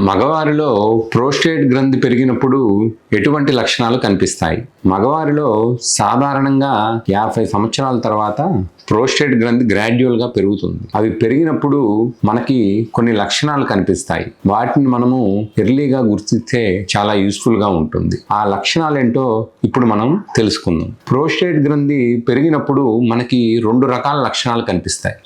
మగవారిలో prostate గ్రంథి పెరిగినప్పుడు ఎటువంటి లక్షణాలు కనిపిస్తాయి? మగవారిలో సాధారణంగా యాభై సంవత్సరాల తర్వాత ప్రోస్టేట్ గ్రంథి గ్రాడ్యువల్గా పెరుగుతుంది. అవి పెరిగినప్పుడు మనకి కొన్ని లక్షణాలు కనిపిస్తాయి. వాటిని మనము ఎర్లీగా గుర్తిస్తే చాలా యూస్ఫుల్గా ఉంటుంది. ఆ లక్షణాలు ఏంటో ఇప్పుడు మనం తెలుసుకుందాం. ప్రోస్టేట్ గ్రంథి పెరిగినప్పుడు మనకి రెండు రకాల లక్షణాలు కనిపిస్తాయి.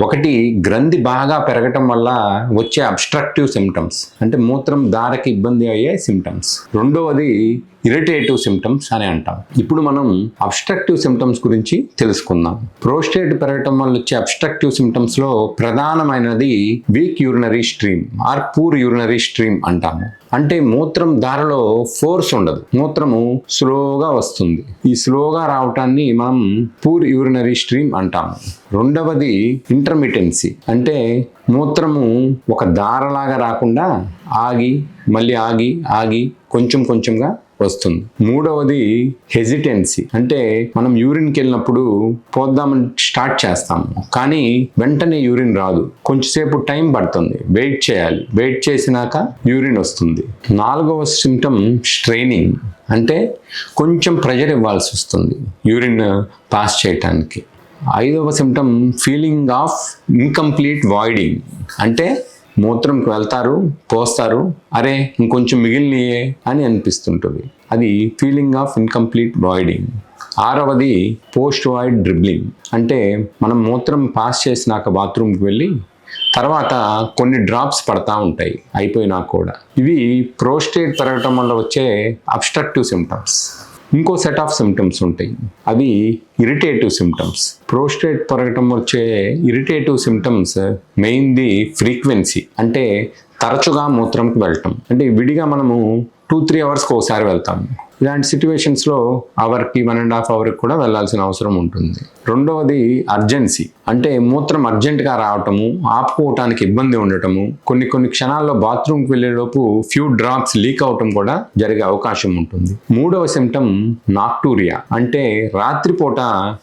ఒకటి గ్రంథి బాగా పెరగటం వల్ల వచ్చే అబ్స్ట్రక్టివ్ సిమ్టమ్స్ అంటే మూత్రం దారకి ఇబ్బంది అయ్యే సిమ్టమ్స్ రెండవది ఇరిటేటివ్ సిమ్టమ్స్ అని అంటాం. ఇప్పుడు మనం అబ్స్ట్రక్టివ్ సిమ్టమ్స్ గురించి తెలుసుకుందాం. ప్రోస్టేట్ పెరగటం వల్ల వచ్చే అబ్స్ట్రక్టివ్ సిమ్టమ్స్లో ప్రధానమైనది weak urinary stream or poor urinary stream అంటాము. అంటే మూత్రం దారిలో ఫోర్స్ ఉండదు. మూత్రము స్లోగా వస్తుంది. ఈ స్లోగా రావటాన్ని మనం పూర్ యూరినరీ స్ట్రీమ్ అంటాము. రెండవది ఇంటర్మిటెన్సీ. అంటే మూత్రము ఒక దారలాగా రాకుండా ఆగి మళ్ళీ ఆగి ఆగి కొంచెం కొంచెంగా వస్తుంది. మూడవది హెజిటెన్సీ అంటే మనం యూరిన్కి వెళ్ళినప్పుడు పోద్దామని స్టార్ట్ చేస్తాము. కానీ వెంటనే యూరిన్ రాదు. కొంచెంసేపు టైం పడుతుంది. వెయిట్ చేయాలి. వెయిట్ చేసినాక యూరిన్ వస్తుంది. నాలుగవ సిమ్టమ్ స్ట్రైనింగ్ అంటే కొంచెం ప్రెషర్ ఇవ్వాల్సి వస్తుంది యూరిన్ పాస్ చేయటానికి. ఐదవ symptom feeling of incomplete voiding అంటే మూత్రంకి వెళ్తారు పోస్తారు అరే ఇంకొంచెం మిగిలినయే అని అనిపిస్తుంటుంది. అది ఫీలింగ్ ఆఫ్ ఇన్కంప్లీట్ వాయిడింగ్ ఆరవది పోస్ట్ వాయిడ్ డ్రిబ్లింగ్ అంటే మనం మూత్రం పాస్ చేసినాక బాత్రూమ్కి వెళ్ళి తర్వాత కొన్ని డ్రాప్స్ పడతా ఉంటాయి అయిపోయినా కూడా. ఇవి ప్రోస్టేట్ పెరగటం వల్ల వచ్చే అబ్స్ట్రక్టివ్ సిమ్టమ్స్ ఇంకో సెట్ ఆఫ్ సిమ్టమ్స్ ఉంటాయి. అవి ఇరిటేటివ్ సిమ్టమ్స్ ప్రోస్టేట్ పొరగటం వచ్చే ఇరిటేటివ్ సిమ్టమ్స్ మెయిన్ది ఫ్రీక్వెన్సీ అంటే తరచుగా మూత్రంకి వెళ్ళటం. అంటే విడిగా మనము టూ త్రీ అవర్స్కి ఒకసారి వెళ్తాము. ఇలాంటి సిచ్యువేషన్స్లో అవర్కి వన్ అండ్ హాఫ్ అవర్కి కూడా వెళ్ళాల్సిన అవసరం ఉంటుంది. రెండవది అర్జెన్సీ అంటే మూత్రం అర్జెంటుగా రావటము ఆపుకోవటానికి ఇబ్బంది ఉండటము కొన్ని కొన్ని క్షణాల్లో బాత్రూమ్కి వెళ్ళేలోపు ఫ్యూ డ్రాప్స్ లీక్ అవటం కూడా జరిగే అవకాశం ఉంటుంది. మూడవ సిమ్టమ్ నాక్టూరియా అంటే రాత్రిపూట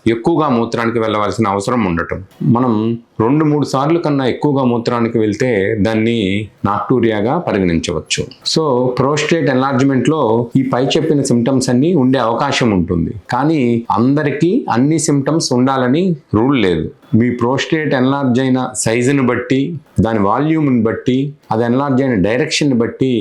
ఎక్కువగా మూత్రానికి వెళ్ళవలసిన అవసరం ఉండటం. మనం రెండు మూడు సార్లు కన్నా ఎక్కువగా మూత్రానికి వెళ్తే దాన్ని నాక్టూరియాగా పరిగణించవచ్చు. సో ప్రోస్టేట్ ఎన్లార్జ్మెంట్లో ఈ పై చెప్పిన సిమ్టమ్స్ అన్ని ఉండే అవకాశం ఉంటుంది. కానీ అందరికీ అన్ని సిమ్టమ్స్ ఉండాలని రూల్ లేదు. మీ ప్రోస్టేట్ ఎన్లార్జ్ అయిన సైజుని బట్టి దాని వాల్యూమ్ని బట్టి అది ఎన్లార్జ్ అయిన డైరెక్షన్ని బట్టి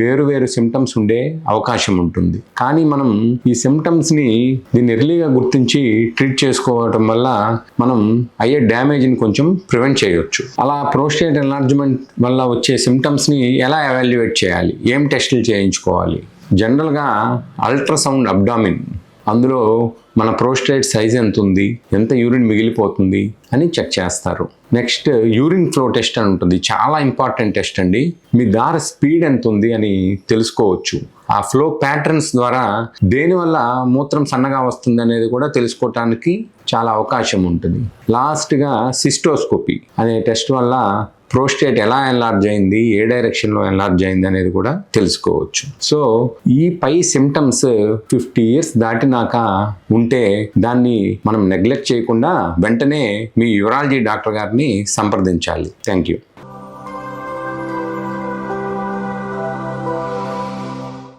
వేరు వేరు సిమ్టమ్స్ ఉండే అవకాశం ఉంటుంది. కానీ మనం ఈ సిమ్టమ్స్ని దీన్ని ఎర్లీగా గుర్తించి ట్రీట్ చేసుకోవటం వల్ల మనం అయ్యే డ్యామేజ్ని కొంచెం ప్రివెంట్ చేయొచ్చు. అలా ప్రోస్టేట్ ఎన్లార్జ్మెంట్ వల్ల వచ్చే సిమ్టమ్స్ని ఎలా ఎవాల్యుయేట్ చేయాలి? ఏం టెస్టులు చేయించుకోవాలి? జనరల్గా అల్ట్రాసౌండ్ అబ్డామిన్ అందులో మన ప్రోస్టేట్ సైజ్ ఎంత ఉంది ఎంత యూరిన్ మిగిలిపోతుంది అని చెక్ చేస్తారు. నెక్స్ట్ యూరిన్ ఫ్లో టెస్ట్ అని ఉంటుంది. చాలా ఇంపార్టెంట్ టెస్ట్ అండి. మీ దార స్పీడ్ ఎంత ఉంది అని తెలుసుకోవచ్చు. ఆ ఫ్లో ప్యాటర్న్స్ ద్వారా దేనివల్ల మూత్రం సన్నగా వస్తుంది అనేది కూడా తెలుసుకోవటానికి చాలా అవకాశం ఉంటుంది. లాస్ట్గా సిస్టోస్కోపీ అనే టెస్ట్ వల్ల ప్రోస్టేట్ ఎలా ఎన్లార్జ్ అయింది ఏ డైరెక్షన్లో ఎన్లార్జ్ అయింది అనేది కూడా తెలుసుకోవచ్చు. సో ఈ పై సిమ్టమ్స్ ఫిఫ్టీ ఇయర్స్ దాటినాక ఉంటే దాన్ని మనం నెగ్లెక్ట్ చేయకుండా వెంటనే మీ యూరాలజీ డాక్టర్ గారిని సంప్రదించాలి. Thank you